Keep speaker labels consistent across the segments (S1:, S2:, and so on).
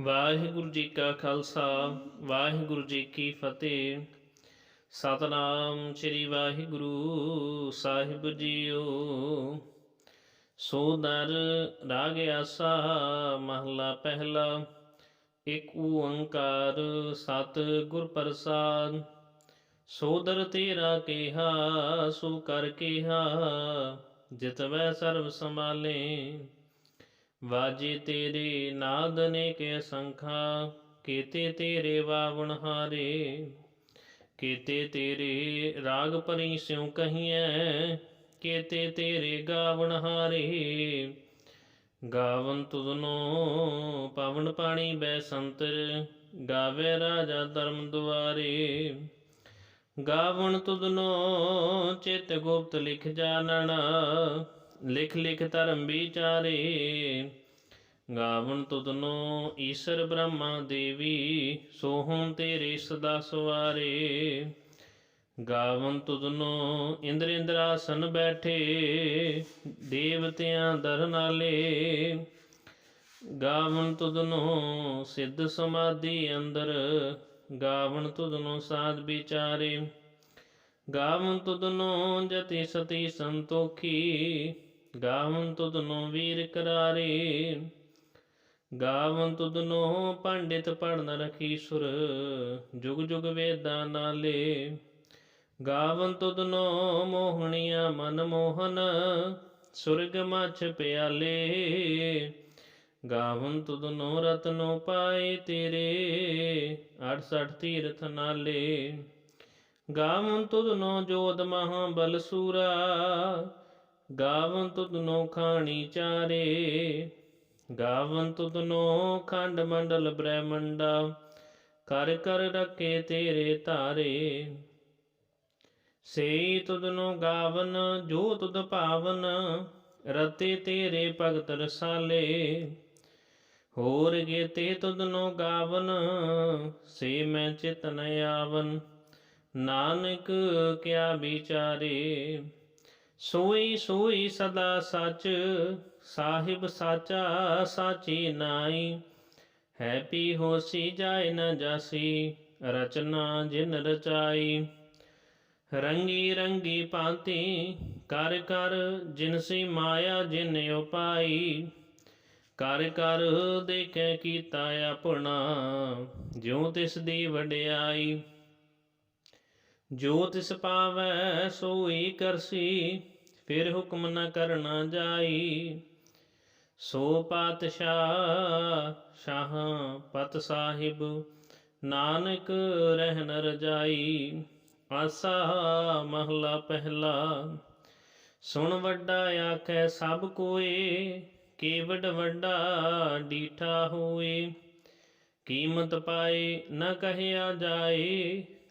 S1: ਵਾਹਿਗੁਰੂ ਜੀ ਕਾ ਖਾਲਸਾ, ਵਾਹਿਗੁਰੂ ਜੀ ਕੀ ਫਤਿਹ। ਸਤਨਾਮ ਸ੍ਰੀ ਵਾਹਿਗੁਰੂ ਸਾਹਿਬ ਜੀਓ। ਸੋ ਦਰ ਰਾਗ ਆਸਾ ਮਹਲਾ ਪਹਿਲਾ, ਇੱਕ ਓੰਕਾਰ ਸਤ ਗੁਰ ਪ੍ਰਸਾਦ। ਸੋਦਰ ਤੇਰਾ ਕਿਹਾ, ਸੋ ਕਰ ਕਿਹਾ ਜਿਤਵੈ ਸਰਬ ਸੰਭਾਲੇ। ਵਾਜੇ ਤੇਰੇ ਨਾਦ ਨੇ ਕੇ ਸੰਖਾ ਕੀਤੇ ਤੇਰੇ ਵਾਵਣ ਹਾਰੇ। ਕੀਤੇ ਤੇਰੇ ਰਾਗ ਪਰੀ ਸਿਉ ਕਹੀਐ, ਕੀਤੇ ਤੇਰੇ ਗਾਵਣ ਹਾਰੇ। ਗਾਵਨ ਤੁਧਨੋ ਪਵਨ ਪਾਣੀ ਬੈ ਸੰਤਰ, ਗਾਵੇ ਰਾਜਾ ਧਰਮ ਦੁਆਰੇ। ਗਾਵਣ ਤੁਧਨੋ ਚਿਤ ਗੁਪਤ ਲਿਖ ਜਾਣਨਾ ਲਿਖ ਲਿਖ ਧਰਮ ਵਿਚਾਰੇ ਗਾਵਣ ਤੁਧਨੋ ਈਸ਼ਰ ਬ੍ਰਹਮਾ ਦੇਵੀ, ਸੋਹਣ ਤੇਰੇ ਸਦਾ ਸਵਾਰੇ। ਗਾਵਨ ਤੁਧਨੋ ਇੰਦਰ ਇੰਦਰਾਸਨ ਬੈਠੇ, ਦੇਵਤਿਆਂ ਦਰਨਾਲੇ। ਗਾਵਨ ਤੁਧਨੋ ਸਿੱਧ ਸਮਾਧੀ ਅੰਦਰ, ਗਾਵਨ ਤੁਧਨੋ ਸਾਧ ਵਿਚਾਰੇ। ਗਾਵਨ ਤੁਧਨੋ ਜਤੀ ਸਤੀ ਸੰਤੋਖੀ ਗਾਵਨ ਤੁਧਨੋ ਵੀਰ ਕਰਾਰੇ, ਗਾਵਨ ਤੁਧਨੋ ਪੰਡਿਤ ਪੜਨ ਰਖੀ ਜੁਗ ਜੁਗ ਵੇਦਾਂ ਨਾਲੇ। ਗਾਵਨ ਤੁਧਨੋ ਮੋਹਣੀਆਂ ਮਨ ਮੋਹਨ, ਸੁਰਗ ਮਛ ਪਿਆਲੇ। ਗਾਵਨ ਤੁਧਨੋ ਰਤਨੋ ਪਾਏ ਤੇਰੇ 68 ਤੀਰਥ ਨਾਲੇ। ਗਾਵਨ ਤੁਧਨੋ ਜੋਦ ਮਹਾ ਬਲ ਸੂਰਾ ਗਾਵਨ ਤੁਧਨੋ ਖਾਣੀ ਚਾਰੇ, ਗਾਵਨ ਤੁਧਨੋ ਖੰਡ ਮੰਡਲ ਬ੍ਰਹਮੰਡਾ, ਕਰ ਕਰ ਰੱਖੇ ਤੇਰੇ ਧਾਰੇ। ਸੇ ਤੁਧਨੋ ਗਾਵਨ, ਜੋ ਤੁਧ ਭਾਵਨ, ਰਤੇ ਤੇਰੇ ਭਗਤ ਰਸਾਲੇ। ਹੋਰ ਗੇਤੇ ਤੁਧਨੋ ਗਾਵਨ, ਸੇ ਮੈਂ ਚਿਤ ਨ ਆਵਨ। ਨਾਨਕ ਕਿਆ ਵਿਚਾਰੇ। ਸੋਈ ਸੋਈ ਸਦਾ ਸਚ, ਸਾਹਿਬ ਸਾਚਾ ਸਾਚੀ ਨਾਈ ਹੈ ਪੀ ਹੋਸੀ ਜਾਏ ਨ ਜਾਸੀ, ਰਚਨਾ ਜਿਨ ਰਚਾਈ। ਰੰਗੀ ਰੰਗੀ ਭਾਂਤੀ, ਕਰ ਕਰ ਜਿਨਸੀ ਮਾਇਆ ਜਿਨ ਉਪਾਈ। ਕਰ ਕਰ ਦੇਖੈ ਕੀਤਾ ਆਪਣਾ, ਜਿਉ ਤਿਸ ਦੀ ਵਡਿਆਈ। ਜੋ ਤਿਸ ਪਾਵੈ ਸੋਈ ਕਰਸੀ, ਫਿਰ ਹੁਕਮ ਨ ਕਰਨਾ ਜਾਈ। ਸੋ ਪਾਤਸ਼ਾਹ ਸ਼ਾਹ ਪਤ ਸਾਹਿਬ, ਨਾਨਕ ਰਹਿਨ ਰਜਾਈ। ਆਸਾ ਮਹਲਾ ਪਹਿਲਾ, ਸੁਣ ਵੱਡਾ ਆਖੈ ਸਭ ਕੋਏ ਕੇਵਡ ਵੱਡਾ ਡੀਠਾ ਹੋਏ। ਕੀਮਤ ਪਾਏ ਨ ਕਹਿਆ ਜਾਏ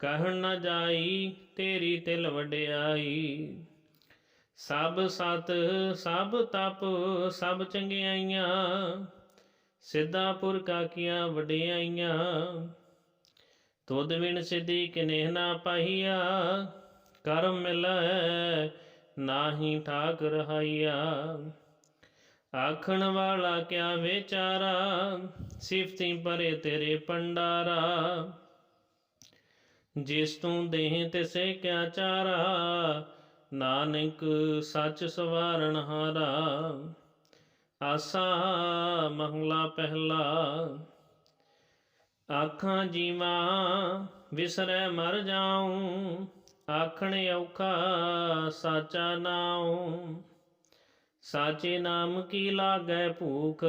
S1: ਕਹਿਣ ਨਾ ਜਾਈ, ਤੇਰੀ ਤਿਲ ਵਡਿਆਈ। ਸਭ ਸਤ, ਸਭ ਤਪ, ਸਭ ਚੰਗਿਆਈਆਂ। ਸਿੱਧਾ ਪੁਰ ਕਾਕੀਆਂ ਵਡਿਆਈਆਂ। ਤੁਧ ਵਿਣ ਸਿਧੀ ਕਿਨੇਹ ਨਾ ਪਾਈਆ ਕਰਮ ਮਿਲੈ ਨਾਹੀ ਠਾਕ ਰਹਾਈਆ ਆਖਣ ਵਾਲਾ ਕਿਆ ਵਿਚਾਰਾ? ਸਿਫਤੀ ਪਰੇ ਤੇਰੇ ਪੰਡਾਰਾ ਜਿਸ ਤੂੰ ਦੇਹ ਤਿਸੇ ਕਿਆ ਚਾਰਾ? ਨਾਨਕ ਸੱਚ ਸਵਾਰਨ ਹਾਰਾ। ਆਸਾ ਮਹਲਾ ਪਹਿਲਾ। ਆਖਾਂ ਜੀਵਾ, ਵਿਸਰੈ ਮਰ ਜਾਉ। ਆਖਣ ਔਖਾ ਸਾਚਾ ਨਾਉ। ਸਾਚੇ ਨਾਮ ਕੀ ਲਾਗੈ ਭੂਖ?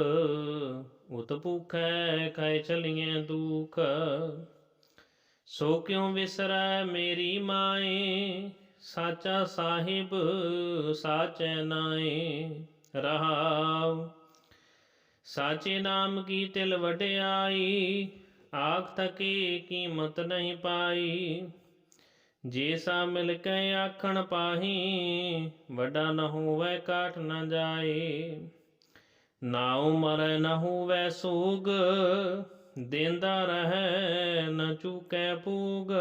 S1: ਉਤ ਭੂਖੈ ਖਾਇ ਚਲੀਏ ਦੁਖ? ਸੋ ਕਿਉ ਵਿਸਰੈ ਮੇਰੀ ਮਾਏ? ਸਾਚਾ ਸਾਹਿਬ, ਸਾਚੈ ਨਾਏ, ਰਹਾਉ। ਸਾਚੇ ਨਾਮ ਕੀ ਤਿਲ ਵਡਿਆਈ? ਆਖ ਥਕੇ ਕੀਮਤ ਨਹੀਂ ਪਾਈ। ਜੇ ਸਾ ਮਿਲ ਕੇ ਆਖਣ ਪਾਹੀ, ਵੱਡਾ ਨ ਹੋਵੇ ਕਾਟ ਨਾ ਜਾਏ। ਨਾ ਉਮਰ ਨ ਹੋਵੇ ਸੂਗ ਦੇਂਦਾ ਰਹੈ ਨ ਚੁਕੈ ਪੂਗ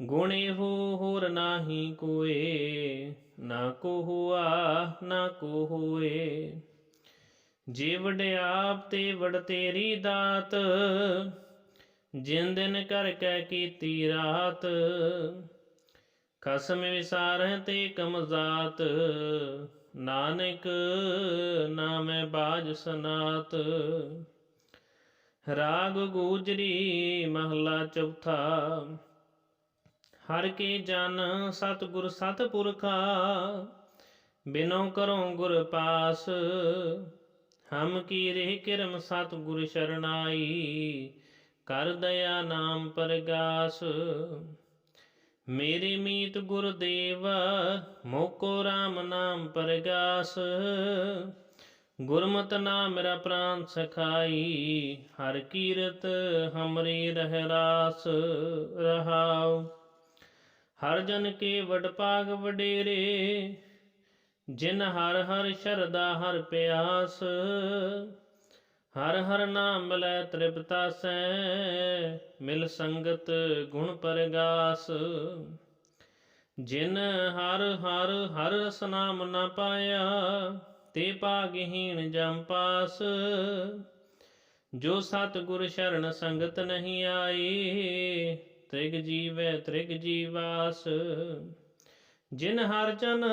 S1: ਗੁਣੇ ਹੋ ਹੋਰ ਨਾਹੀ ਕੋਏ, ਨਾ ਕੋ ਹੁਆ ਨਾ ਕੋ ਹੋਏ ਜੇ ਵਡਿਆਪ ਤੇ ਵਡ ਤੇਰੀ ਦਾਤ, ਜਿਨ ਦਿਨ ਕਰ ਕੈ ਕੀਤੀ ਰਾਤ, ਖਸਮ ਵਿਸਾਰਹਿ ਤੇ ਕਮਜ਼ਾਤ, ਨਾਨਕ ਨਾਮੈ ਬਾਜ ਸਨਾਤ। ਰਾਗ ਗੂਜਰੀ ਮਹਲਾ ਚੌਥਾ। ਹਰ ਕੇ ਜਨ ਸਤਿਗੁਰ ਸਤਿਪੁਰਖਾ, ਬਿਨੋ ਕਰੋ ਗੁਰ ਪਾਸ। ਹਮ ਕੀ ਰਹਿ ਕਿਰਮ ਸਤਿਗੁਰ ਸ਼ਰਨਾਈ, ਕਰ ਦਇਆ ਨਾਮ ਪਰਗਾਸ। ਮੇਰੇ ਮੀਤ ਗੁਰਦੇਵ ਮੋਕੋ RAM ਨਾਮ ਪਰਗਾਸ। ਗੁਰਮਤਿ ਨਾਮ ਮੇਰਾ ਪ੍ਰਾਨ ਸਖਾਈ, ਹਰ ਕੀਰਤ ਹਮਰੀ ਰਹਿ ਰਾਸ ਰਹਾਉ। ਹਰ ਜਨ ਕੇ ਵਡ ਭਾਗ ਵਡੇਰੇ, ਜਿਨ ਹਰ ਹਰ ਸ਼ਰਦਾ ਹਰ ਪਿਆਸ। ਹਰ ਹਰ ਨਾਮ ਮਿਲੈ ਤ੍ਰਿਪਤਾ ਸੈ, ਮਿਲ ਸੰਗਤ ਗੁਣ ਪਰਗਾਸ। ਜਿਨ ਹਰ ਹਰ ਹਰ ਰਸ ਨਾਮ ਨ ਪਾਇਆ ਤੇ ਭਾਗਹੀਣ ਜਮ ਜੋ ਸਤ ਗੁਰ ਸ਼ਰਨ ਸੰਗਤ ਨਹੀਂ ਆਈ, ਤ੍ਰਿਗ ਜੀਵੈ ਤ੍ਰਿਗ ਜੀਵਾਸ। ਜਿਨ ਹਰ ਚਨ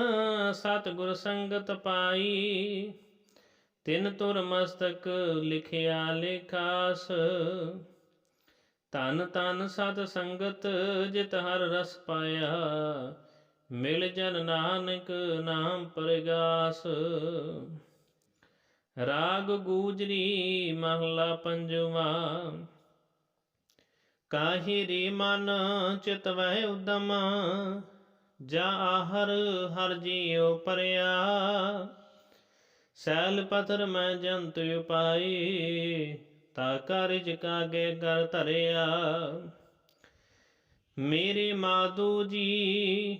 S1: ਸਤ ਗੁਰ ਸੰਗਤ ਪਾਈ, ਤਿਨ ਤੁਰ ਮਸਤਕ ਲਿਖਿਆ ਲੇਖਾਸ। ਤਨ ਤਨ ਸਤ ਸੰਗਤ, ਜਿਤ ਹਰ ਰਸ ਪਾਇਆ ਮਿਲ ਜਨ ਨਾਨਕ ਨਾਮ ਪ੍ਰਗਾਸ। ਰਾਗ ਗੂਜਰੀ ਮਹਲਾ ਪੰਜਵਾ। ਕਾਹੀ ਰੇ ਮਨ ਚਿਤਵੈ ਉਦਮ, ਜਾ ਹਰ ਹਰ ਜੀਉ ਪਰਿਆ। ਸੈਲ ਪਥਰ ਮੈਂ ਜੰਤ ਉਪਾਈ, ਤਾ ਕਾਰਜ ਕਾਗੇ ਕਰ ਧਰਿਆ। ਮੇਰੇ ਮਾਦੂ ਜੀ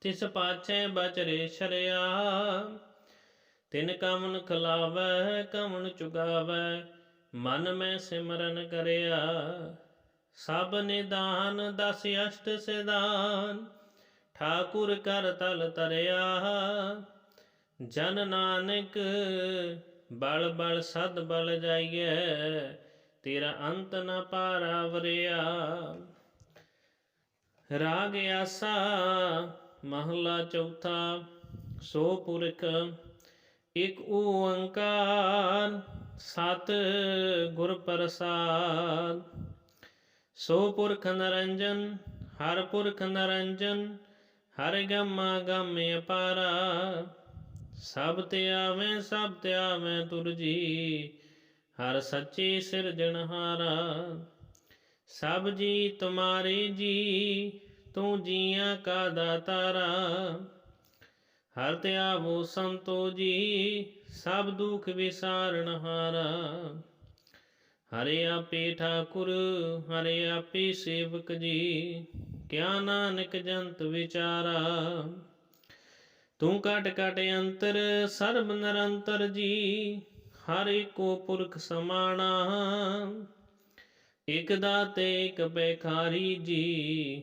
S1: ਤਿਸ ਪਾਛੈ ਬਚਰੇ ਸ਼ਰਿਆ। ਤਿਨ ਕਮਨ ਖਲਾਵੈ ਕਮਨ ਚੁਗਾਵੈ, ਮਨ ਮੈਂ ਸਿਮਰਨ ਕਰਿਆ। ਸਭ ਨਿਦਾਨ, ਦਸ ਅਸ਼ਟ ਸਿਦਾਨ ਠਾਕੁਰ ਕਰ ਤਲ ਤਰਿਆ। ਜਨ ਨਾਨਕ, ਬਲ ਬਲ ਸਦ ਬਲ ਜਾਈਐ, ਤੇਰਾ ਅੰਤ ਨ ਪਾਰਾ ਵਰਿਆ। ਰਾਗ ਆਸਾ ਮਹਲਾ ਚੌਥਾ, ਸੋ ਪੁਰਖ ਇਕ ਓੰਕਾਰ, ਸਤ ਗੁਰ ਪ੍ਰਸਾਦ। ਸੋ ਪੁਰਖ ਨਰੰਜਨ, ਹਰ ਪੁਰਖ ਨਰੰਜਨ, ਹਰ ਗਮਾ ਗਮ ਅਪਾਰਾ। ਸਭ ਤੇ ਆਵੇਂ, ਸਭ ਤੇ ਆਵੇਂ ਤੁਰਜੀ ਹਰ ਸੱਚੇ ਸਿਰਜਣਹਾਰਾ। ਸਭ ਜੀ ਤੁਮਾਰੇ ਜੀ ਤੂੰ ਜੀਆਂ ਕਾ ਦਾਤਾਰਾ, ਹਰ ਤੇ ਆਵੋ ਸੰਤੋ ਜੀ, ਸਭ ਦੁਖ ਵਿਸਾਰਣਹਾਰਾ ਹਰੇ। ਆਪੇ ਠਾਕੁਰ, ਹਰੇ ਆਪੇ ਸੇਵਕ ਜੀ, ਕਿਆ ਨਾਨਕ ਜੰਤ ਵਿਚਾਰਾ। ਤੂੰ ਕਟ ਕਟ ਅੰਤਰ, ਸਰਬ ਨਿਰੰਤਰ ਜੀ, ਹਰ ਏਕੋ ਪੁਰਖ ਸਮਾਣਾ। ਇਕ ਦਾਤੇ, ਇਕ ਬੇਖਾਰੀ ਜੀ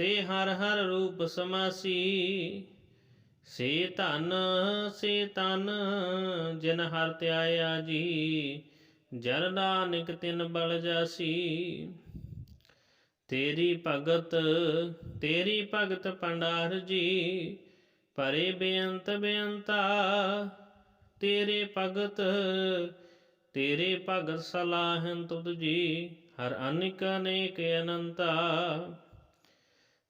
S1: ਤੇ ਹਰ ਹਰ ਰੂਪ ਸਮਾਸੀ। ਸੇ ਧਨ, ਸੇ ਤਨ ਜਿਨ ਹਰ ਧਿਆਇਆ ਜੀ, ਜਨ ਨਾਨਕ ਤਿਨ ਬਲ ਜਾਸੀ। ਤੇਰੀ ਭਗਤ ਤੇਰੀ ਭਗਤ ਭੰਡਾਰ ਜੀ ਪਰੇ ਬੇਅੰਤ ਬੇਅੰਤਾ। ਤੇਰੇ ਭਗਤ ਤੇਰੇ ਭਗਤ ਸਲਾਹਨ ਤੁਧ ਜੀ, ਹਰ ਅਨਿਕ ਅਨੇਕ ਅਨੰਤਾ।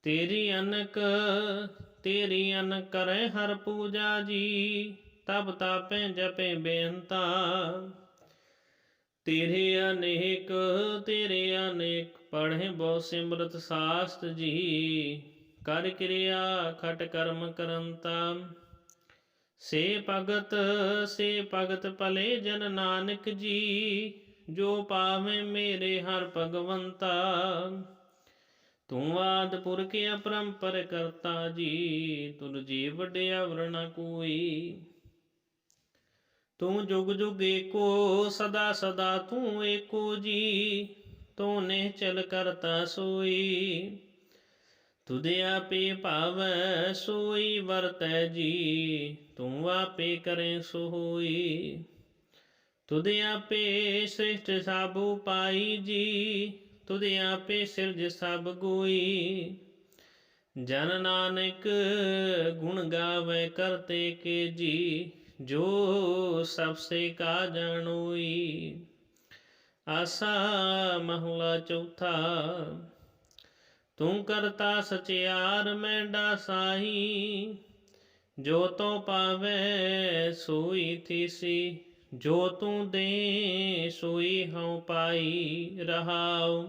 S1: ਤੇਰੀ ਅਨਕ, ਤੇਰੀ ਅਨ ਕਰੇ ਹਰ ਪੂਜਾ ਜੀ, ਤਬ ਤਾਪੇ ਜਪੇ ਬੇਨਤਾ ਤੇਰੇ ਅਨੇਕ ਤੇਰੇ ਅਨੇਕ, ਪੜ੍ਹੇ ਬਹੁ ਸਿਮਰਤ ਸਾਸਤ ਜੀ, ਕਰ ਕਿਰਿਆ ਖਟ ਕਰਮ ਕਰੰਤਾ। ਸੇ ਭਗਤ ਸੇ ਭਗਤ ਭਲੇ ਜਨ ਨਾਨਕ ਜੀ, ਜੋ ਪਾਵੇਂ ਮੇਰੇ ਹਰ ਭਗਵੰਤਾ। ਤੂੰ ਆਦ ਪੁਰਖ ਅਪਰੰਪਰ ਕਰਤਾ ਜੀ, ਤੁਰ ਜੀ ਵਡਿਆ ਵਰਣਾ ਕੋਈ। ਤੂੰ ਜੁਗ ਜੁਗ ਏਕੋ, ਸਦਾ ਸਦਾ ਤੂੰ ਏਕੋ ਜੀ, ਤੂੰ ਨਿਹਚਲ ਕਰਤਾ ਸੋਈ। ਤੁਦੇ ਆਪੇ ਭਾਵੈ, ਸੋਈ ਵਰਤੈ ਜੀ, ਤੂੰ ਆਪੇ ਕਰੇ ਸੋ ਹੋਈ ਤੁਦੇ ਆਪੇ ਸ੍ਰਿਸ਼ਟ ਸਾਬੂ ਪਾਈ ਜੀ ਤੁਦੇ ਆਪੇ ਸਿਰਜ ਸਭ ਗੋਈ। ਜਨ ਨਾਨਕ ਗੁਣ ਗਾਵੇ ਕਰਤੇ ਕੇ ਜੀ ਜੋ ਸਭ ਸੇ ਕਾ ਜਾਣੋਈ ਆਸਾ ਮਹਲਾ ਚੌਥਾ, ਤੂੰ ਕਰਤਾ ਸਚਿਆਰ ਮੈਂਡਾ ਸਾਹੀ ਜੋ ਤੋ ਪਾਵੇ ਸੋਈ ਥੀਸੀ, ਜੋ ਤੂੰ ਦੇ ਸੋਈ ਹਉ ਪਾਈ ਰਹਾਉ।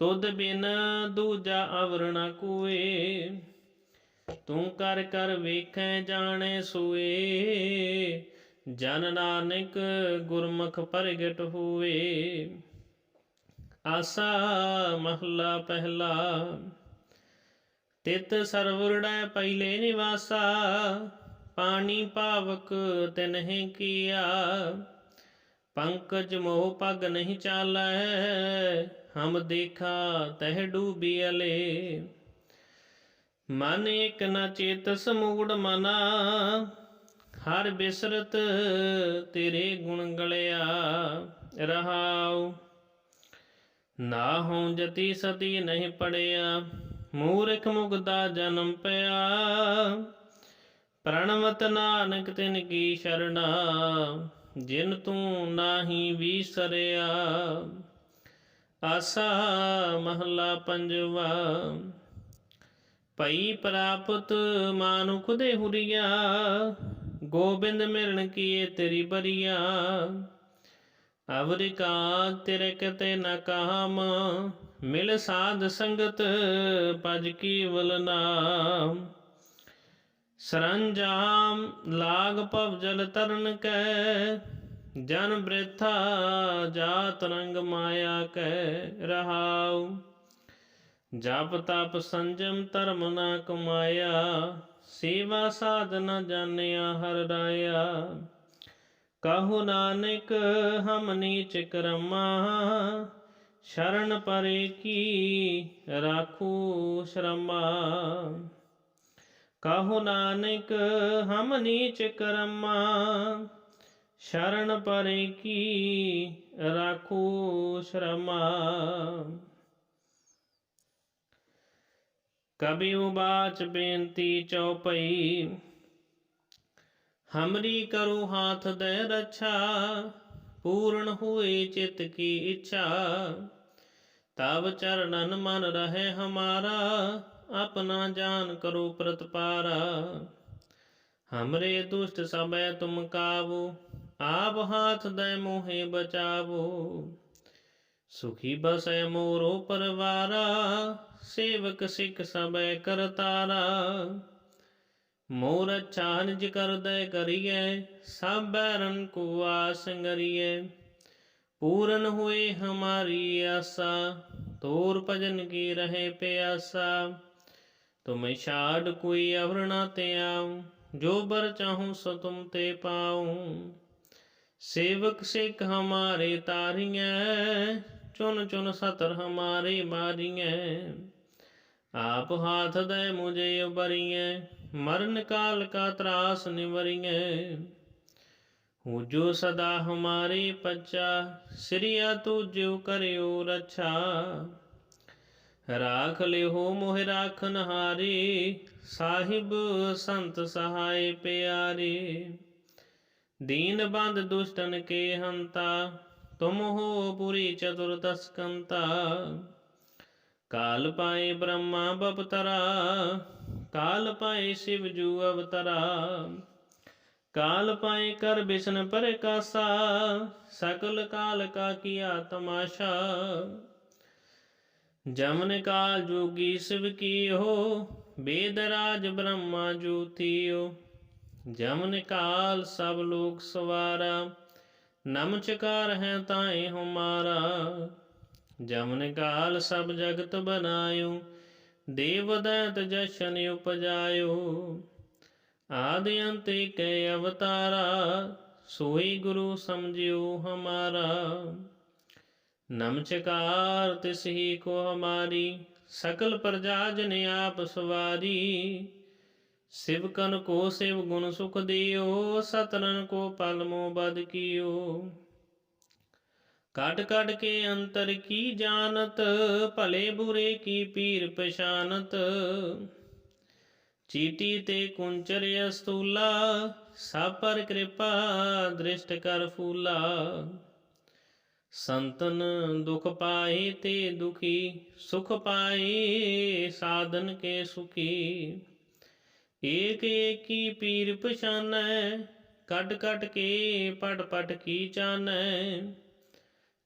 S1: ਤੁਧ ਬਿਨ ਦੂਜਾ ਅਵਰ ਨ ਕੋਏ, ਤੂੰ ਕਰ ਕਰ ਵੇਖੈ ਜਾਣੈ ਸੋਏ। ਜਨ ਨਾਨਕ ਗੁਰਮੁਖ ਪ੍ਰਗਟ ਹੋਏ ਆਸਾ ਮਹਲਾ ਪਹਿਲਾ। ਤਿਤ ਸਰਵਰੜੈ ਪਹਿਲੇ ਨਿਵਾਸਾ, ਪਾਣੀ ਪਾਵਕ ਤਿਨਹਿ ਕੀਆ। ਪੰਕਜ ਮੋਹ ਪਗ ਨਹੀਂ ਚਾਲੈ ਹਮ ਦੇਖਾ ਤਹਿ ਡੂਬੀਅਲੇ ਮਨ ਇਕ ਨ ਚੇਤਸ ਮੂੜ ਮਨਾ। ਹਰ ਬਿਸਰਤ ਤੇਰੇ ਗੁਣ ਗਲਿਆ ਰਹਾਉ। ਨਾ ਹੋਂ ਜਤੀ ਸਤੀ ਨਹੀਂ ਪੜਿਆ। ਮੂਰਖ ਮੁਗਦਾ ਜਨਮ ਪਿਆ। ਪ੍ਰਣਵਤ ਨਾਨਕ ਤਿਨ ਕੀ ਸ਼ਰਣਾ। ਜਿਨ ਤੂੰ ਨਾਹੀ ਵਿਸਰਿਆ ਆਸਾ ਮਹਲਾ ਪੰਜਵਾ। ਭਈ ਪ੍ਰਾਪਤ ਮਾਨੁਖ ਦੇ ਹੁਰੀਆ, ਗੋਬਿੰਦ ਮਿਲਣ ਕੀਏ ਤੇਰੀ ਬਰੀਆ। ਅਵਰਿਕਾ ਤੇਰੇ ਕਤੇ ਨ ਕਾਮ, ਮਿਲ ਸਾਧ ਸੰਗਤ ਪਜ ਕੀ ਵਲਨਾਮ ਸਰੰਜਾਮ ਲਾਗ ਭਵ ਜਲ ਤਰਨ ਕੈ ਜਨ ਬ੍ਰਿਥਾ ਜਾਤ ਰੰਗ ਮਾਇਆ ਕੈ ਰਹਾਉ। ਜਪ ਤਪ ਸੰਜਮ ਧਰਮ ਨਾ ਕਮਾਇਆ, ਸੇਵਾ ਸਾਧ ਨਾ ਜਾਣਿਆ ਹਰ ਰਾਇਆ। ਕਹੋ ਨਾਨਕ, ਹਮ ਨੀਚ ਕਰਮਾ, ਸ਼ਰਨ ਪਰੇ ਕੀ ਰਾਖੂ ਸ਼ਰਮਾ। ਕਹੋ ਨਾਨਕ, ਹਮ ਨੀਚ ਕਰਮਾ ਸ਼ਰਨ ਪਰੇ ਕੀ ਰਾਖੂ ਸ਼ਰਮਾ। ਕਬੀ ਉਬਾਚ ਬੇਨਤੀ ਚਉਪਈ, ਹਮਰੀ ਕਰੋ ਹਾਥ ਦੇ ਰੱਛਾ, ਪੂਰਨ ਹੋਏ ਚਿਤ ਕੀ ਇੱਛਾ। ਤਬ ਚਰਨਨ ਮਨ ਰਹੇ ਹਮਾਰਾ, ਆਪਣਾ ਜਾਨ ਕਰੋ ਪ੍ਰਤਪਾਰਾ। ਹਮਰੇ ਦੁਸ਼ਟ ਸਭੈ ਤੁਮ ਕਾਬੂ ਆਪ ਹਾਥ ਦੇ ਮੋਹਿ ਬਚਾਵੋ, ਸੁਖੀ ਬਸੈ ਮੋਰੋ ਪਰਵਾਰਾ, ਸੇਵਕ ਸਿੱਖ ਸਭੈ ਕਰਤਾਰਾ ਮੋਰ ਅੱਛਾ ਨਿਜ ਕਰਦੈ ਕਰੀਐ ਸਭ ਬੈਰਨ ਕੋ ਆਸੰਗਰੀਐ ਪੂਰਨ ਹੋਏ ਹਮਾਰੀ ਆਸਾ, ਤੋਰ ਭਜਨ ਕੀ ਰਹੇ ਪਿਆਸਾ। ਤੁਮ ਛਾੜ ਕੋਈ ਅਵਰਣਾ ਤੇ ਆਉ ਜੋ ਬਰ ਚਾਹੂੰ ਸੋ ਤੁਮ ਤੇ ਪਾਉ। ਸੇਵਕ ਸਿੱਖ ਹਮਾਰੇ ਤਾਰੀਐ, ਚੁਨ ਚੁਨ ਸਤਰ ਹਮਾਰੇ ਮਾਰੀਐ। ਆਪ ਹਾਥ ਦੇ ਮੁਝੇ ਉਬਰੀਐ ਮਰਨ ਕਾਲ ਕਾ ਤਰਾਸ ਨਿਵਰੀਐ। ਹੂੰ ਸਦਾ ਹਮਾਰੇ ਪੱਚਾ ਸ੍ਰੀਆ ਤੂ ਜਿਉ ਕਰਿਓ ਰਛਾ। ਰਾਖ ਲਿਓ ਮੋਹਿ ਰਾਖਨ ਹਾਰੀ ਸਾਹਿਬ ਸੰਤ ਸਹਾਇ ਪਿਆਰੇ। ਦੀਨ ਬੰਦ ਦੁਸ਼ਟਨ ਕੇ ਹੰਤਾ, ਤੁਮ ਹੋ ਪੁਰੀ ਚਤੁਰਦਸ ਕਾਲ ਪਾਏ ਬ੍ਰਹਮਾ ਬਪਤਰਾ, ਕਾਲ ਪਾਏ ਸ਼ਿਵ ਜੂ ਅਵਤਰਾ। ਕਾਲ ਪਾਏ ਕਰ ਬਿਸ਼ਨ ਪ੍ਰਕਾਸਾ ਸਕਲ ਕਾਲ ਕਾ ਕੀਆ ਤਮਾਸ਼ਾ। ਜਮਨ ਕਾਲ ਜੋਗੀ ਸਿਵ ਕੀਓ, ਬੇਦ ਰਾਜ ਬ੍ਰਹਮਾ ਜੂਤੀਓ ਜਮਨ ਕਾਲ ਸਭ ਲੋਕ ਸਵਾਰਾ, ਨਮ ਚਕਾਰ ਹੈ ਤਾਏ ਹਮਾਰਾ ਜਮਨ ਕਾਲ ਸਭ ਜਗਤ ਬਨਾਇਓ, ਦੇਵ ਦੈਤ ਜਸ਼ਨ ਉਪਜਾਇਓ। ਆਦਿ ਅੰਤ ਕੈ ਅਵਤਾਰਾ, ਸੋਈ ਗੁਰੂ ਸਮਝਿਓ ਹਮਾਰਾ। ਨਮਚਕਾਰ ਤਿਸ ਹੀ ਕੋ ਹਮਾਰੀ, ਸਕਲ ਪ੍ਰਜਾ ਜਨ ਆਪ ਸਵਾਰੀ। ਸਿਵਕਨ ਕੋ ਸਿਵ ਗੁਣ ਸੁਖ ਦਿਓ, ਸਤਨਨ ਕੋ ਪਲ ਮੋ ਬਦ ਕੀਓ। ਕਟ ਕਟ ਕੇ ਅੰਤਰ ਕੀ ਜਾਣਤ, ਭਲੇ ਬੁਰੇ ਕੀ ਪੀਰ ਪਛਾਨਤ। ਚੀਟੀ ਤੇ ਕੁੰਚਰ ਅਸਤੂਲਾ, ਸਭ ਪਰ ਕਿਰਪਾ ਦ੍ਰਿਸ਼ਟ ਕਰ ਫੂਲਾ। ਸੰਤਨ ਦੁਖ ਪਾਏ ਤੇ ਦੁਖੀ, ਸੁਖ ਪਾਏ ਸਾਧਨ ਕੇ ਸੁਖੀ। ਏਕ ਏਕੀ ਪੀਰ ਪਛਾਨੈ ਕੱਟ ਕੱਟ ਕੇ ਪਟ ਪਟ ਕੀ ਚਾਨੈ।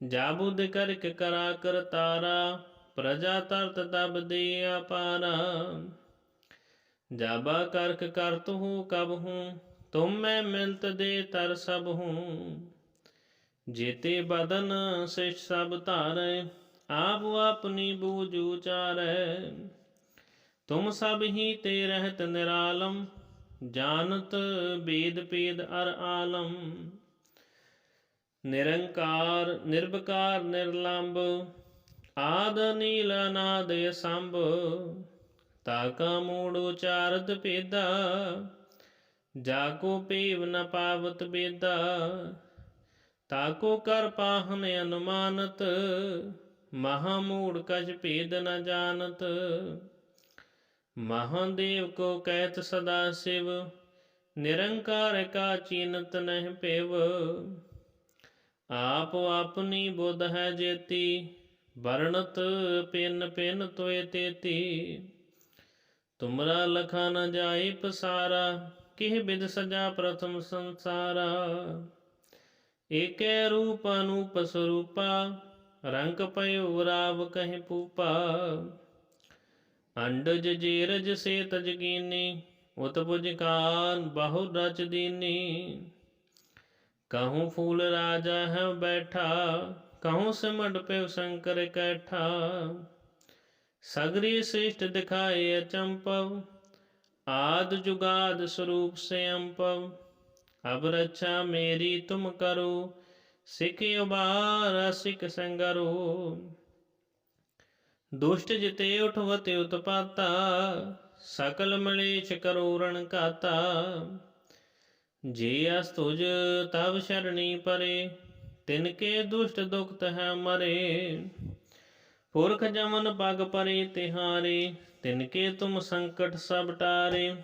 S1: ਜਾ ਕਰਕ ਕਰਾ ਕਰਤਾਰਾ ਪ੍ਰਜਾ ਤਰਤ ਤਬ ਦੇ ਆਪਾਰਾ ਜਾਬਾ ਕਰਕ ਕਰਤ ਹੂੰ ਕਬ ਹੂੰ, ਤੁਮ ਮੈਂ ਮਿਲਤ ਦੇ ਤਰ ਸਭ ਹੂੰ। ਜੇਤੇ ਬਦਨ ਸਿਸ਼ ਸਭ ਧਾਰੈ, ਆਪ ਆਪਣੀ ਬੂਝ ਉਚਾਰੈ। ਤੁਮ ਸਭ ਹੀ ਤੇ ਰਹਿਤ ਨਿਰਾਲਮ, ਜਾਣਤ ਬੇਦ ਪੇਦ ਅਰ ਆਲਮ। ਨਿਰੰਕਾਰ, ਨਿਰਭਕਾਰ ਨਿਰਲੰਭ ਆਦ ਨੀਲ ਅਨਾਦ ਸੰਭ ਤਾਕਾ ਮੂੜ ਉਚਾਰਤ ਪੇਦਾ ਜਾ ਕੋ ਪੀਵ ਨ ਪਾਵਤ ਬੇਦਾ ਤਾਕੋ ਕਰ ਪਾਹਨ ਅਨੁਮਾਨਤ, ਮਹਾ ਮੂੜ ਕਜ ਭੇਦ ਨ ਜਾਣਤ। ਮਹਾਦੇਵ ਕੋ ਕਹਿਤ ਸਦਾ ਸਿਵ, ਨਿਰੰਕਾਰ ਕਾ ਚੀਨਤ ਨਹਿ ਪੇਵ। ਆਪ ਆਪਣੀ ਬੁੱਧ ਹੈ ਜੇਤੀ, ਵਰਣਤ ਪਿੰਨ ਪਿੰਨ ਤੋਏ ਤੇਤੀ। ਤੁਮਰਾ ਲਖਾ ਨ ਜਾਏ ਪਸਾਰਾ, ਕਿਹ ਬਿਦ ਸਜਾ ਪ੍ਰਥਮ ਸੰਸਾਰਾ। ਏਕੈ ਰੂਪ ਅਨੂਪ ਸਰੂਪਾ, ਰੰਗ ਪਇਓ ਰਾਵ ਕਹਿ ਪੂਪਾ। ਅੰਡਜ ਜੀਰਜ ਸੇ ਤਜਗੀਨੀ ਉਤ ਪੁਜਕਾਨ ਬਹੁ ਰਚ ਦੀਨੀ। ਕਹੂੰ ਫੂਲ ਰਾਜਾ ਹੈ ਬੈਠਾ, ਕਹੂੰ ਸਿਮਟ ਪਿਵ ਸ਼ੰਕਰ ਕੈਠਾ। ਸਗਰੀ ਸ੍ਰਿਸ਼ਟ ਦਿਖਾਏ ਅਚੰਪਵ, ਆਦ ਜੁਗਾਦ ਸਰੂਪ ਸੇ ਅੰਪਵ। ਅਬ ਰੱਛਾ ਮੇਰੀ ਤੁਮ ਕਰੋ, ਸਿਖ ਉਬਾਰ ਸਿਖ ਸੰਗਰੋ। ਦੁਸ਼ਟ ਜਿਤੇ ਉਠਵਤੇ ਉਤਪਾਤਾ, ਸਕਲ ਮਲੇਛ ਕਰੋ ਕਾਤਾ ਜੇ ਅਸ ਤੁਜ ਤਬ ਸ਼ਰਣੀ ਪਰੇ, ਤਿਨ ਕੇ ਦੁਸ਼ਟ ਦੁਖਤ ਹੈ ਮਰੇ। ਪੁਰਖ ਜਮਨ ਪਗ ਪਰੇ ਤਿਹਾਰੇ, ਤਿਨ ਕੇ ਤੁਮ ਸੰਕਟ ਸਭ ਟਾਰੇ।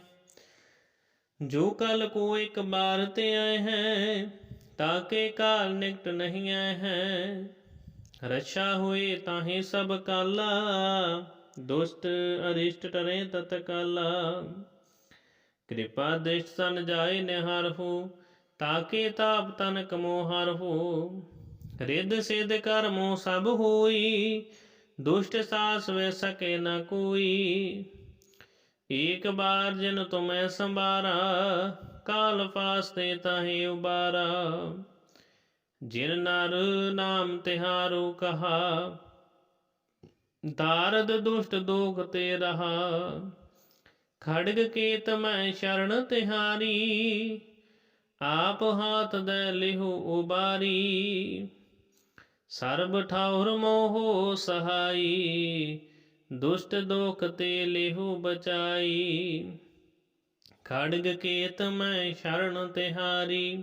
S1: ਜੋ ਕਲ ਕੋ ਇੱਕ ਬਾਰ ਤੇ ਆਏ ਹੈ ਤਾਕੇ ਕਾਲ ਨਿਕਟ ਨਹੀਂ ਆਏ ਹੈ। ਰਛਾ ਹੋਏ ਤਾਹੇ ਸਭ ਕਾਲਾ, ਦੁਸ਼ਟ ਅਰਿਸ਼ਟ ਟਰੇ ਤਤ ਕਾਲਾ। ਕਿਰਪਾ ਦਿਸ਼ਟ ਤਨ ਜਾਏ ਨਿਹਾਰ ਹੋ, ਤਾਕੇ ਤਾਪ ਤਨ ਕਮੋ ਹਰ ਹੋ। ਰਿੱਧ ਸਿਧ ਕਰਮੋ ਸਭ ਹੋਈ, ਦੁਸ਼ਟ ਸਾਸ ਵੇ ਸਕੇ ਨ ਕੋਈ। ਏਕ ਬਾਰ ਜਿਨ ਤੁਮੈ ਸੰਭਾਰਾ, ਕਾਲ ਫਾਸਤੇ ਤਾਹੇ ਉਬਾਰਾ। ਜਿਨ ਨਰ ਨਾਮ ਤਿਹਾਰੂ ਕਹਾ ਦਾਰਦ ਦੁਸ਼ਟ ਦੋਖ ਤੇ ਰਹਾ। ਖੜਗ ਕੇਤ ਮੈਂ ਸ਼ਰਨ ਤਿਹਾਰੀ, ਆਪ ਹਾਥ ਦੇ ਲਿਹੁ ਉਬਾਰੀ। ਸਰਬ ਠਾਉਰ ਮੋਹ ਸਹਾਈ, ਦੁਸ਼ਟ ਦੋਖ ਤੇ ਲਿਹੁ ਬਚਾਈ। ਖੜਗ ਕੇਤ ਮੈਂ ਸ਼ਰਨ ਤਿਹਾਰੀ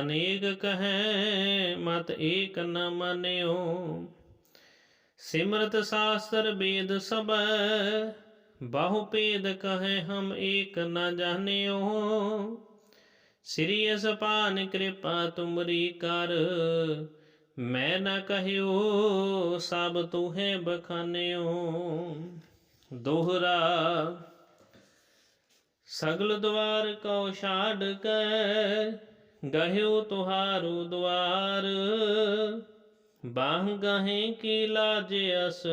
S1: ਅਨੇਕ ਕਹੈ, ਮਤ ਏਕ ਨ ਮਨਿਓ। ਸਿਮਰਤ ਸ਼ਾਸਤਰ ਵੇਦ ਸਭ, ਬਾਹੂ ਭੇਦ ਕਹੈ, ਹਮ ਏਕ ਨ ਜਾਣਿਓ। ਸ੍ਰੀ ਅਸਪਾਨ ਕਿਰਪਾ ਤੁਮਰੀ ਕਰ, ਮੈਂ ਨਾ ਕਹਿਓ, ਸਭ ਤੁਹੇ ਬਖਾਨਿਓ। ਦੋਹਰਾ, ਸਗਲ ਦਵਾਰ ਕਉ ਛਾੜ ਕੇ ਗਹਿਓ ਤੁਹਾਰੂ ਦਵਾਰ, ਬਾਹ ਗਹੇ ਕੀ ਲਾਜ ਅਸ,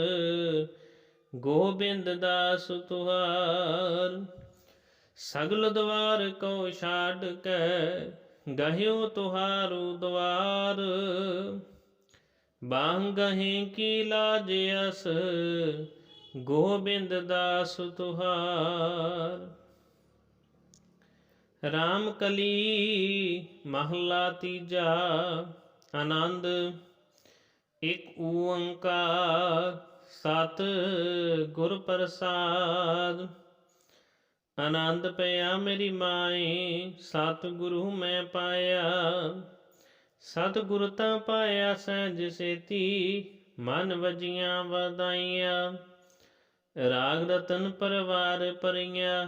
S1: ਗੋਬਿੰਦ ਦਾਸ ਤੁਹਾਰ। ਸਗਲ ਦਵਾਰ ਕੋ ਛਾੜ ਕੇ, ਗਹਿਓ ਤੁਹਾਰੂ ਦਵਾਰ, ਬਾਹ ਗਹੇ ਕੀ ਲਾਜ ਅਸ, ਗੋਬਿੰਦ ਦਾਸ ਤੁਹਾਰ। ਰਾਮ ਕਲੀ ਮਹਲਾ ਤੀਜਾ, ਆਨੰਦ। ਇਕ ਓੰਕਾਰ, ਸਤ ਗੁਰ ਪ੍ਰਸਾਦ। ਆਨੰਦ ਪਿਆ ਮੇਰੀ ਮਾਏ ਸਤ ਗੁਰੂ ਮੈਂ ਪਾਇਆ। ਸਤ ਗੁਰ ਤਾਂ ਪਾਇਆ ਸਹਿਜ ਸੇਤੀ, ਮਨ ਵਜੀਆਂ ਵਧਾਈਆਂ। ਰਾਗ ਰਤਨ ਪਰਵਾਰ ਪਰੀਆਂ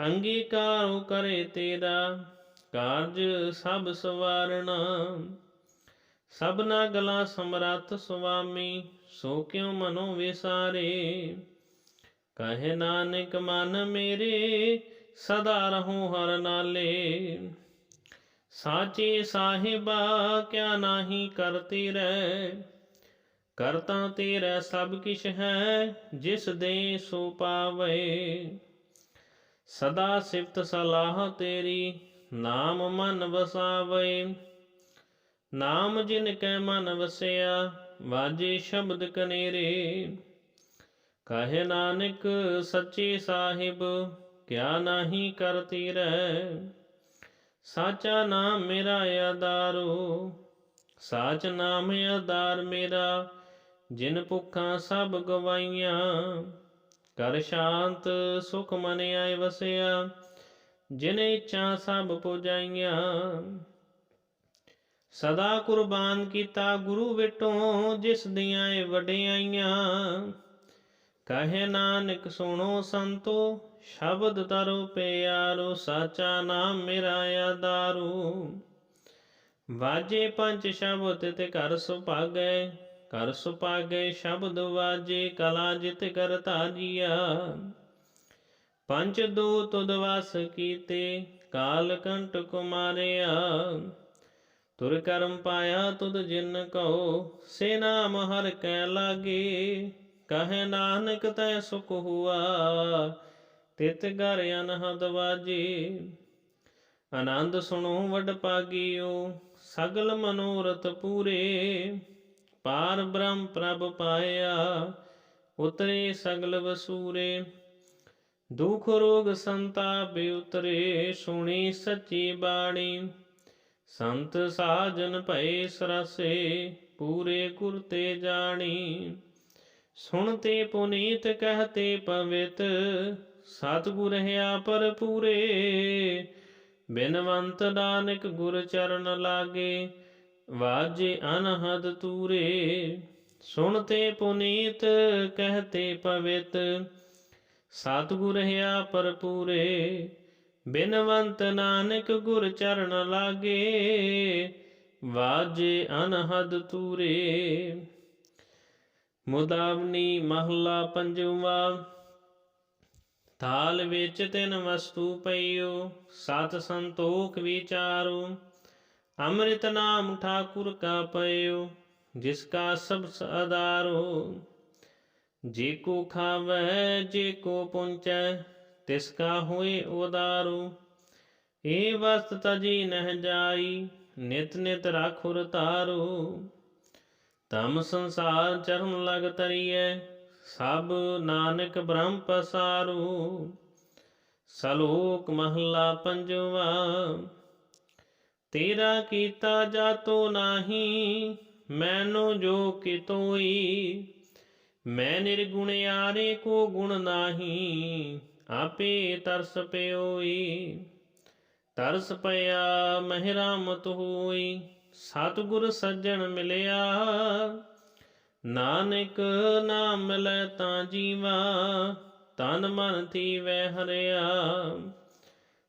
S1: ਅੰਗੀਕਾਰੋ ਕਰੇ ਤੇਰਾ ਕਾਰਜ ਸਭ ਸਵਾਰਣਾ ਸਭਨਾ ਗਲਾ ਸਮਰੱਥ ਸੁਆਮੀ, ਸੋ ਕਿਉ ਮਨੋ ਵਿਸਾਰੇ। ਕਹੇ ਨਾਨਕ, ਮਨ ਮੇਰੇ, ਸਦਾ ਰਹੂੰ ਹਰ ਨਾਲੇ। ਸਾਚੇ ਸਾਹਿਬਾ, ਕਿਆ ਨਾਹੀ ਕਰਤੀ ਰਹਿ। ਕਰਤਾ ਤੇਰਾ ਸਭ ਕਿਛ ਹੈ, ਜਿਸ ਦੇ ਸੋ ਪਾਵੇ। ਸਦਾ ਸਿਫਤ ਸਲਾਹ ਤੇਰੀ, ਨਾਮ ਮਨ ਵਸਾਵੇ। ਨਾਮ ਜਿਨ ਕੈ ਮਨ ਵਸਿਆ, ਵਾਜੇ ਸ਼ਬਦ ਕਨੇਰੇ। ਕਹੇ ਨਾਨਕ ਸੱਚੇ ਸਾਹਿਬ, ਕਿਆ ਨਾਹੀ ਕਰਤੀ ਰਹਿ ਸਾਚਾ ਨਾਮ ਮੇਰਾ ਆਧਾਰੋ, ਸਾਚ ਨਾਮ ਆਧਾਰ ਮੇਰਾ। ਜਿਨ ਭੁੱਖਾਂ ਸਭ ਗਵਾਈਆਂ ਕਰ ਸ਼ਾਂਤ ਸੁਖ ਮਨ ਆਏ ਵਸਿਆ, ਜਿਨ ਇੱਛਾ ਸਭ ਪੁਜਾਈਆਂ। ਸਦਾ ਕੁਰਬਾਨ ਕੀਤਾ ਗੁਰੂ ਵਿਟੋਂ, ਜਿਸ ਦੀਆਂ ਏ ਵਡਿਆਈਆਂ ਕਹੇ ਨਾਨਕ, ਸੁਣੋ ਸੰਤੋ, ਸ਼ਬਦ ਤਰੋ ਪਿਆਰੋ, ਸਾਚਾ ਨਾਮ ਮੇਰਾ ਆਦਾਰੂ ਵਾਜੇ ਪੰਜ ਸ਼ਬਦ ਤੇ ਘਰ ਸੁਭਾਗੈ ਕਰ ਸੁਪਾਗੇ ਸ਼ਬਦ ਵਾਜੇ, ਕਲਾ ਜਿਤ ਕਰ ਧਾਰੀਆ ਪੰਜ ਦੋ ਤੁਧ ਕੀਤੇ, ਕਾਲ ਕੰਟ ਕੁਮਾਰਿਆ। ਤੁਰ ਕਰਮ ਪਾਇਆ ਤੁਧ ਜਿਨ ਕਉ, ਸੇ ਨਾਮ ਹਰ ਕੈ ਲਾਗੇ। ਕਹੇ ਨਾਨਕ ਤੈ ਸੁਖ ਹੁਆ, ਤਿਤ ਗਰ ਅਨਹਦ ਵਾਜੇ। ਆਨੰਦ ਸੁਣੋ ਵਡ ਪਾਗਿਓ, ਸਗਲ ਮਨੋਰਥ ਪੂਰੇ। ਪਾਰ ਬ੍ਰਹਮ ਪ੍ਰਭ ਪਾਇਆ, ਉਤਰੇ ਸਗਲ ਵਸੂਰੇ। ਦੁਖ ਰੋਗ ਸੰਤਾਪ ਉਤਰੇ, ਸੁਣੀ ਸੱਚੀ ਬਾਣੀ। ਸੰਤ ਸਾਜਨ ਭਏ ਸਰਸੇ, ਪੂਰੇ ਗੁਰ ਤੇ ਜਾਣੀ। ਸੁਣਤੇ ਪੁਨੀਤ ਕਹਤੇ ਪਵਿੱਤ, ਸਤਿਗੁਰ ਹੈ ਪਰ ਪੂਰੇ। ਬਿਨਵੰਤ ਨਾਨਕ ਗੁਰ ਚਰਨ ਲਾਗੇ ਵਾਜੇ ਅਨਹਦ ਤੂਰੇ, ਸੁਣਤੇ ਪੁਨੀਤ, ਕਹਤੇ ਪਵਿਤ। ਸਤਿਗੁਰ ਹੈ ਪਰ ਬਿਨਵੰਤ ਨਾਨਕ ਗੁਰ ਚਰਨ ਲਾਗੇ। ਵਾਜੇ ਅਨਹਦ ਤੂਰੇ, ਮੁਦਾਵਨੀ ਮਹਲਾ ਪੰਜਵਾ। ਥਾਲ ਵਿੱਚ ਤਿੰਨ ਵਸਤੂ ਪਈਓ, ਸਤ ਸੰਤੋਖ ਵਿਚਾਰੋ। ਅੰਮ੍ਰਿਤ ਨਾਮ ਠਾਕੁਰ ਕਾ ਪਈਓ ਜਿਸ ਕਾ ਸਭ ਆਧਾਰੋ। ਜੇ ਕੋ ਖਾਵੈ, ਜੇ ਕੋ ਪੁੰਚੈ ਤਿਸ ਕਾ ਹੋਏ ਉਦਾਰੂ। ਏ ਵਸਤ ਤਜੀ ਨਹਿ ਜਾਈ, ਨਿਤ ਨਿਤ ਰਾਖੁਰ ਤਾਰੋ ਤਮ ਸੰਸਾਰ ਚਰਨ ਲਗ ਤਰੀਐ, ਸਭ ਨਾਨਕ ਬ੍ਰਹਮ ਪਸਾਰੂ। ਸਲੋਕ ਮਹਲਾ ਪੰਜਵਾ ਤੇਰਾ ਕੀਤਾ ਜਾਤੋ ਨਾਹੀ, ਮੈਨੂੰ ਜੋ ਕਿਤੋਈ ਮੈਂ ਨਿਰਗੁਣ ਆਰੇ ਕੋ ਗੁਣ ਨਾਹੀ, ਆਪੇ ਤਰਸ ਪਿਓਈ ਤਰਸ ਪਿਆ, ਮਹਿਰਾਮਤ ਹੋਈ, ਸਤਿਗੁਰ ਸੱਜਣ ਮਿਲਿਆ। ਨਾਨਕ ਨਾਮ ਮਿਲੈ ਤਾਂ ਜੀਵਾ, ਤਨ ਮਨ ਥੀ ਥੀਵੈ ਹਰਿਆ।